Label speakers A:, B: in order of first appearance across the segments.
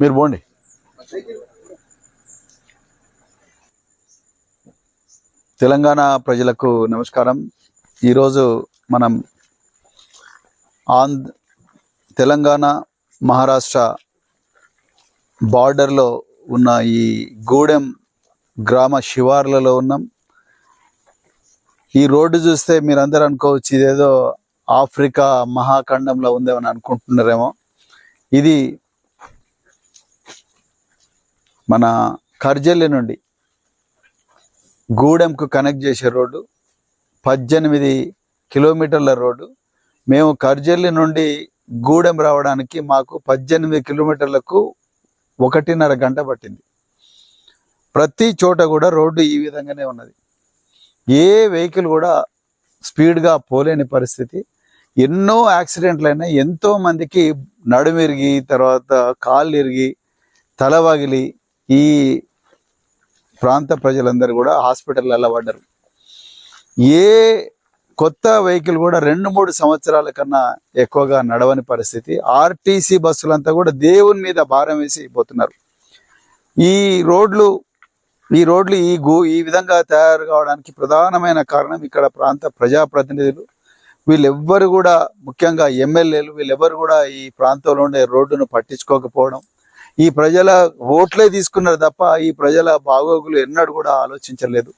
A: మీరు పోండి. తెలంగాణ ప్రజలకు నమస్కారం. ఈరోజు మనం ఆంధ్ర తెలంగాణ మహారాష్ట్ర బార్డర్లో ఉన్న ఈ గూడెం గ్రామ శివార్లలో ఉన్నాం. ఈ రోడ్డు చూస్తే మీరందరూ అనుకోవచ్చు ఇదేదో ఆఫ్రికా మహాఖండంలో ఉందేమని అనుకుంటున్నారేమో. ఇది మన కర్జల్లి నుండి గూడెంకు కనెక్ట్ చేసే రోడ్డు పద్దెనిమిది కిలోమీటర్ల రోడ్డు. మేము కర్జల్లి నుండి గూడెం రావడానికి మాకు పద్దెనిమిది కిలోమీటర్లకు ఒకటిన్నర గంట పట్టింది. ప్రతి చోట కూడా రోడ్డు ఈ విధంగానే ఉన్నది. ఏ వెహికల్ కూడా స్పీడ్గా పోలేని పరిస్థితి. ఎన్నో యాక్సిడెంట్లు అయినాయి ఎంతో మందికి నడుమిరిగి తర్వాత కాళ్ళు ఇరిగి తల ఈ ప్రాంత ప్రజలందరూ కూడా హాస్పిటల్ పడ్డారు. ఏ కొత్త వెహికల్ కూడా రెండు మూడు సంవత్సరాల కన్నా ఎక్కువగా నడవని పరిస్థితి. ఆర్టీసీ బస్సులంతా కూడా దేవుని మీద భారం వేసి పోతున్నారు. ఈ రోడ్లు ఈ రోడ్లు ఈ గో ఈ విధంగా తయారు కావడానికి ప్రధానమైన కారణం ఇక్కడ ప్రాంత ప్రజాప్రతినిధులు. వీళ్ళెవ్వరు కూడా ముఖ్యంగా ఎమ్మెల్యేలు వీళ్ళెవ్వరు కూడా ఈ ప్రాంతంలో ఉండే రోడ్డును పట్టించుకోకపోవడం. ఈ ప్రజల ఓట్లే తీసుకున్నారు తప్ప ఈ ప్రజల బాగోగులు ఎన్నడూ కూడా ఆలోచించలేదు.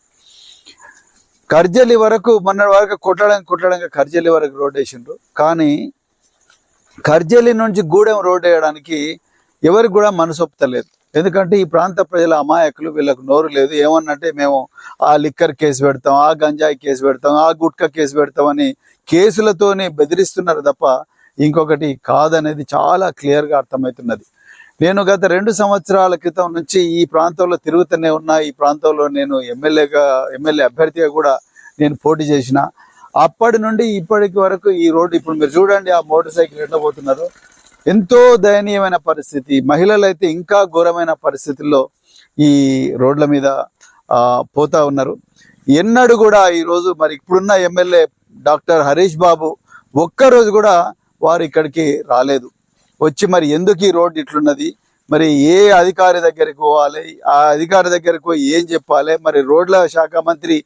A: కర్జలి వరకు మొన్న వరకు కొట్టడం కొట్టడంగా కర్జలి వరకు రోడ్ వేసిండ్రు కానీ కర్జలి నుంచి గూడెం రోడ్ వేయడానికి ఎవరికి కూడా మనసొప్పుతలేదు ఎందుకంటే ఈ ప్రాంత ప్రజల అమాయకులు వీళ్ళకు నోరు లేదు. ఏమన్నంటే మేము ఆ లిక్కర్ కేసు పెడతాం ఆ గంజాయి కేసు పెడతాం ఆ గుట్కా కేసు పెడతాం అని కేసులతోనే బెదిరిస్తున్నారు తప్ప ఇంకొకటి కాదనేది చాలా క్లియర్గా అర్థమవుతున్నది. నేను గత రెండు సంవత్సరాల క్రితం నుంచి ఈ ప్రాంతంలో తిరుగుతూనే ఉన్నా ఈ ప్రాంతంలో నేను ఎమ్మెల్యేగా ఎమ్మెల్యే అభ్యర్థిగా కూడా నేను పోటీ చేసిన. అప్పటి నుండి ఇప్పటికి వరకు ఈ రోడ్డు ఇప్పుడు మీరు చూడండి ఆ మోటార్ సైకిల్ ఎండబోతున్నారు ఎంతో దయనీయమైన పరిస్థితి. మహిళలు అయితే ఇంకా ఘోరమైన పరిస్థితుల్లో ఈ రోడ్ల మీద పోతా ఉన్నారు. ఎన్నడూ కూడా ఈ రోజు మరి ఇప్పుడున్న ఎమ్మెల్యే డాక్టర్ హరీష్ బాబు ఒక్కరోజు కూడా వారు ఇక్కడికి రాలేదు. వచ్చి మరి ఎందుకు ఈ రోడ్డు ఇట్లున్నది? మరి ఏ అధికారి దగ్గరికి పోవాలి? ఆ అధికారి దగ్గరికి పోయి ఏం చెప్పాలి? మరి రోడ్ల శాఖ మంత్రి